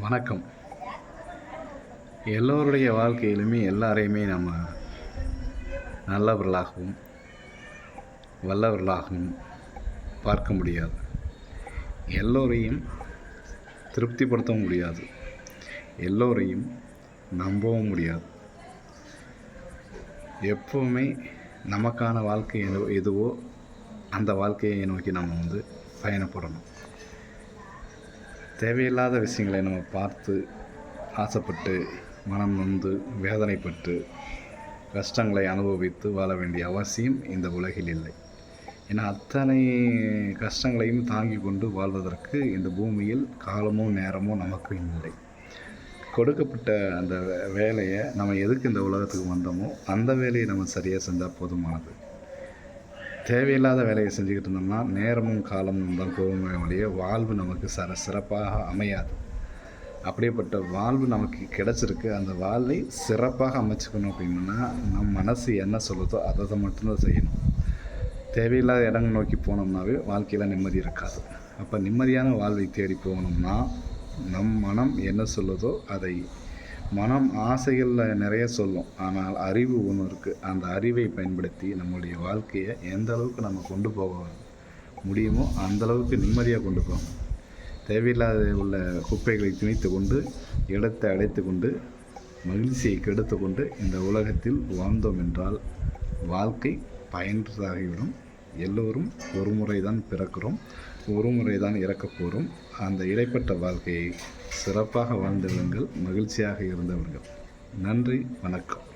வணக்கம். எல்லோருடைய வாழ்க்கையிலுமே எல்லாரையுமே நம்ம நல்லவர்களாகவும் வல்லவர்களாகவும் பார்க்க முடியாது. எல்லோரையும் திருப்திப்படுத்தவும் முடியாது. எல்லோரையும் நம்பவும் முடியாது. எப்போவுமே நமக்கான வாழ்க்கை எதுவோ அந்த வாழ்க்கையை நோக்கி நம்ம வந்து பயணப்படணும். தேவையில்லாத விஷயங்களை நம்ம பார்த்து ஆசைப்பட்டு மனம் நொந்து வேதனைப்பட்டு கஷ்டங்களை அனுபவித்து வாழ வேண்டிய அவசியம் இந்த உலகில் இல்லை. ஏன்னா அத்தனை கஷ்டங்களையும் தாங்கி கொண்டு வாழ்வதற்கு இந்த பூமியில் காலமோ நேரமோ நமக்கு இல்லை. கொடுக்கப்பட்ட அந்த வேலையை நம்ம எதுக்கு இந்த உலகத்துக்கு வந்தோமோ அந்த வேலையை நம்ம சரியாக செஞ்சால் போதுமானது. தேவையில்லாத வேலையை செஞ்சுக்கிட்டு இருந்தோம்னா நேரமும் காலமும் தான் போகுமே ஒழிய வாழ்வு நமக்கு சர சிறப்பாக அமையாது. அப்படிப்பட்ட வாழ்வு நமக்கு கிடச்சிருக்கு. அந்த வாழ்வை சிறப்பாக அமைச்சுக்கணும் அப்படின்னா நம் மனசு என்ன சொல்லுதோ அதை தான் மட்டும்தான் செய்யணும். தேவையில்லாத இடங்கள் நோக்கி போனோம்னாவே வாழ்க்கையில் நிம்மதி இருக்காது. அப்போ நிம்மதியான வாழ்வை தேடி போகணும்னா நம் மனம் என்ன சொல்லுதோ அதை மனம் ஆசைகளில் நிறைய சொல்லும். ஆனால் அறிவு ஒன்று இருக்குது அந்த அறிவை பயன்படுத்தி நம்முடைய வாழ்க்கையை எந்த அளவுக்கு நம்ம கொண்டு போக முடியுமோ அந்த அளவுக்கு நிம்மதியாக கொண்டு போகணும். தேவையில்லாத உள்ள குப்பைகளை திணித்து கொண்டு இடத்தை அடைத்து கொண்டு மகிழ்ச்சியை கெடுத்து கொண்டு இந்த உலகத்தில் வாழ்ந்தோம் என்றால் வாழ்க்கை பயன்றதாகிவிடும் எல்லோரும் ஒரு முறை தான் பிறக்கிறோம் ஒரு முறை தான் இறக்கப் போகிறோம் அந்த இடைப்பட்ட வாழ்க்கையை சிறப்பாக வாழ்ந்தவர்கள் மகிழ்ச்சியாக இருந்தவர்கள். நன்றி வணக்கம்.